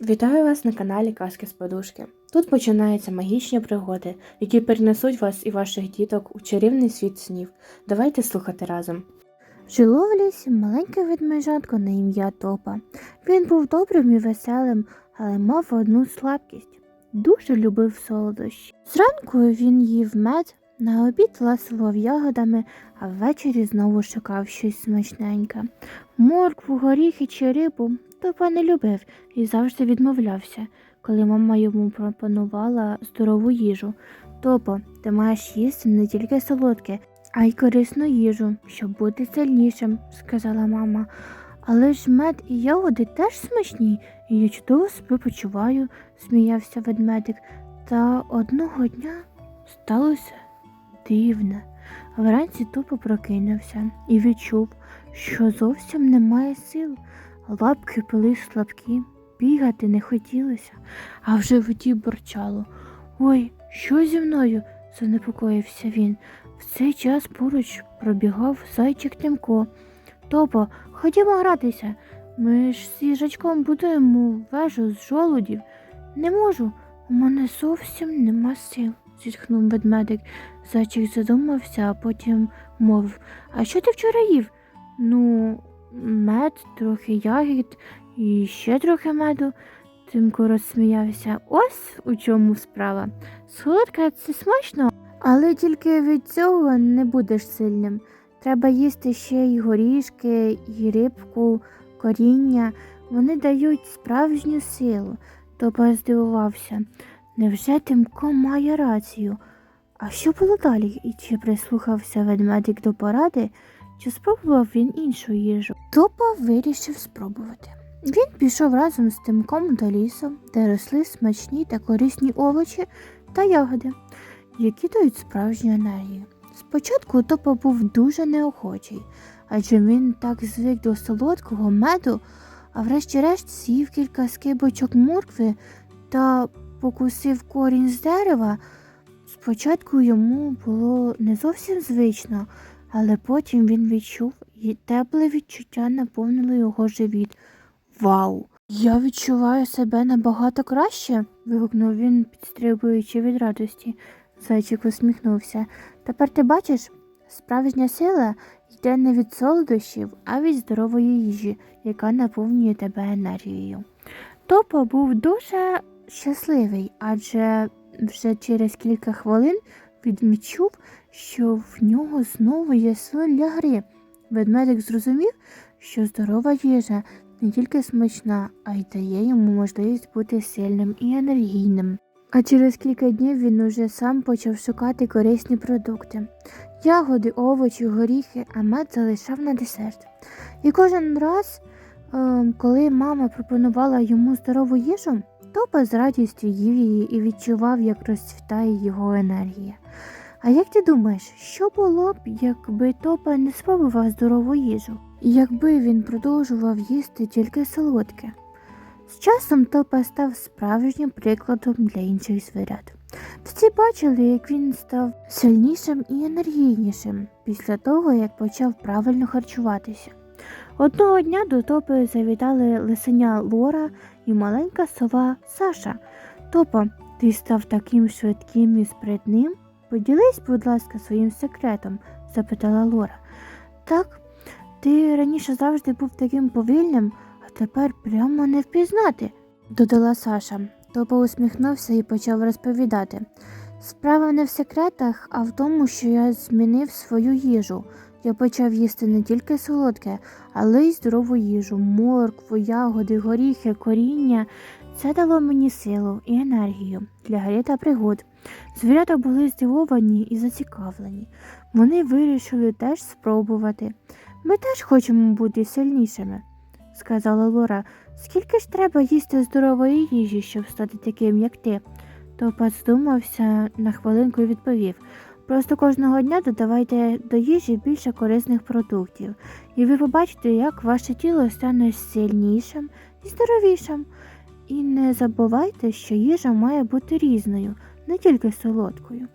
Вітаю вас на каналі Казки з Подушки. Тут починаються магічні пригоди, які перенесуть вас і ваших діток у чарівний світ снів. Давайте слухати разом. Жило в лісі маленьке ведмежатко на ім'я Топа. Він був добрим і веселим, але мав одну слабкість дуже любив солодощі. Зранку він їв мед, на обід ласував ягодами, а ввечері знову шукав щось смачненьке. Моркву, горіхи чи рибу Топа не любив і завжди відмовлявся, коли мама йому пропонувала здорову їжу. Топо, ти маєш їсти не тільки солодке, а й корисну їжу, щоб бути сильнішим, сказала мама. Але ж мед і ягоди теж смачні, і я чудово себе почуваю, сміявся ведмедик. Та одного дня сталося дивне. Вранці тупо прокинувся і відчув, що зовсім немає сил. Лапки були слабкі, бігати не хотілося, а в животі бурчало. Ой, що зі мною? занепокоївся він. В цей час поруч пробігав зайчик Тимко. Топо, ходімо гратися. Ми ж з їжачком будуємо вежу з жолудів. Не можу, у мене зовсім нема сил, зітхнув ведмедик. Зайчик задумався, а потім мовив А що ти вчора їв? Ну, мед, трохи ягід і ще трохи меду. Тимко розсміявся. Ось у чому справа. Солодке це смачно, але тільки від цього не будеш сильним. Треба їсти ще й горішки, і рибку, коріння. Вони дають справжню силу. Топа здивувався. Невже Тимко має рацію? А що було далі? І чи прислухався ведмедик до поради, чи спробував він іншу їжу? Топа вирішив спробувати. Він пішов разом з Тимком до лісу, де росли смачні та корисні овочі та ягоди, які дають справжню енергію. Спочатку Топа був дуже неохочий, адже він так звик до солодкого меду, а врешті-решт з'їв кілька скибочок моркви та покусив корінь з дерева. Спочатку йому було не зовсім звично, але потім він відчув і тепле відчуття наповнило його живіт. Вау! Я відчуваю себе набагато краще. вигукнув він, підстрибуючи від радості. Зайчик усміхнувся. Тепер ти бачиш, справжня сила йде не від солодощів, а від здорової їжі, яка наповнює тебе енергією. Топо був дуже щасливий, адже вже через кілька хвилин він відчув, що в нього знову є сила для гри. Ведмедик зрозумів, що здорова їжа не тільки смачна, а й дає йому можливість бути сильним і енергійним. А через кілька днів він уже сам почав шукати корисні продукти. Ягоди, овочі, горіхи, а мед залишав на десерт. І кожен раз, ем, коли мама пропонувала йому здорову їжу, Топа з радістю їв її і відчував, як розцвітає його енергія. А як ти думаєш, що було б, якби Топа не спробував здорову їжу? І якби він продовжував їсти тільки солодке? З часом Топа став справжнім прикладом для інших звірят. Всі бачили, як він став сильнішим і енергійнішим після того, як почав правильно харчуватися. Одного дня до Топи завітали лисеня Лора і маленька сова Саша. Топа, ти став таким швидким і спритним? Поділись, будь ласка, своїм секретом, запитала Лора. Так, ти раніше завжди був таким повільним, а тепер прямо не впізнати, додала Саша. Топа усміхнувся і почав розповідати. Справа не в секретах, а в тому, що я змінив свою їжу. Я почав їсти не тільки солодке, але й здорову їжу, моркву, ягоди, горіхи, коріння. Це дало мені силу і енергію для гри та пригод. Звірята були здивовані і зацікавлені. Вони вирішили теж спробувати. Ми теж хочемо бути сильнішими, сказала Лора. Скільки ж треба їсти здорової їжі, щоб стати таким, як ти? Топа здумався на хвилинку і відповів. Просто кожного дня додавайте до їжі більше корисних продуктів, і ви побачите, як ваше тіло стане сильнішим і здоровішим. І не забувайте, що їжа має бути різною, не тільки солодкою.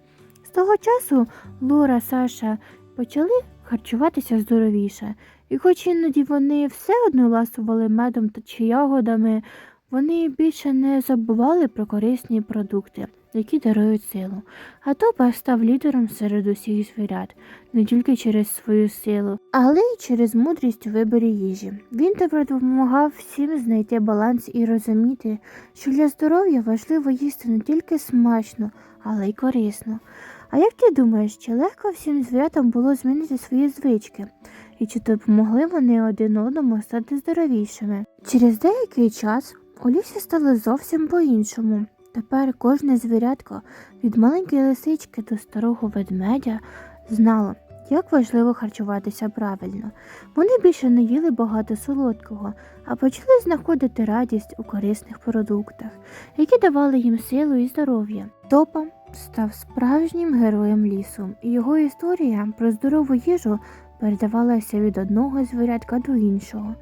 З того часу Лора, Саша почали харчуватися здоровіше, і хоч іноді вони все одно ласували медом чи ягодами, Вони більше не забували про корисні продукти, які дарують силу. А Топа став лідером серед усіх звірят, не тільки через свою силу, але й через мудрість у виборі їжі. Він тепер допомагав всім знайти баланс і розуміти, що для здоров'я важливо їсти не тільки смачно, але й корисно. А як ти думаєш, чи легко всім звірятам було змінити свої звички? І чи допомогли вони один одному стати здоровішими? Через деякий час у лісі стало зовсім по-іншому. Тепер кожне звірятко від маленької лисички до старого ведмедя знало, як важливо харчуватися правильно. Вони більше не їли багато солодкого, а почали знаходити радість у корисних продуктах, які давали їм силу і здоров'я. Топа став справжнім героєм лісу, і його історія про здорову їжу передавалася від одного звірятка до іншого.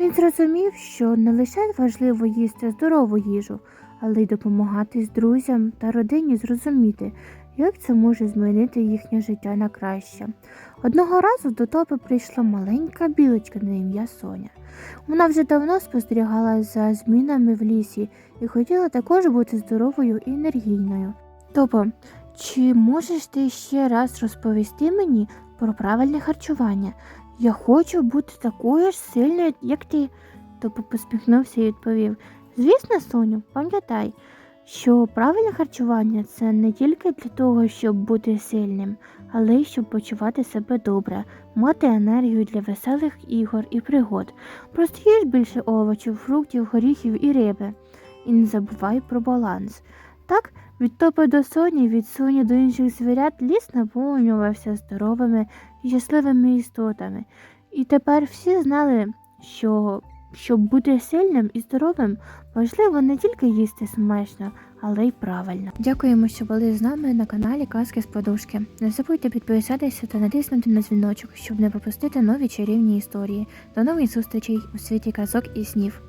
Він зрозумів, що не лише важливо їсти здорову їжу, але й допомагати з друзям та родині зрозуміти, як це може змінити їхнє життя на краще. Одного разу до топи прийшла маленька білочка на ім'я Соня. Вона вже давно спостерігала за змінами в лісі і хотіла також бути здоровою і енергійною. Топо, чи можеш ти ще раз розповісти мені про правильне харчування? Я хочу бути такою ж сильною, як ти. Топо посміхнувся і відповів: Звісно, Соню, пам'ятай, що правильне харчування це не тільки для того, щоб бути сильним, але й щоб почувати себе добре, мати енергію для веселих ігор і пригод. Просто їж більше овочів, фруктів, горіхів і риби. І не забувай про баланс. Так, від топи до соні, від соні до інших звірят ліс наповнювався здоровими і щасливими істотами. І тепер всі знали, що щоб бути сильним і здоровим, важливо не тільки їсти смачно, але й правильно. Дякуємо, що були з нами на каналі Казки з Подушки. Не забудьте підписатися та натиснути на дзвіночок, щоб не пропустити нові чарівні історії. До нових зустрічей у світі казок і снів.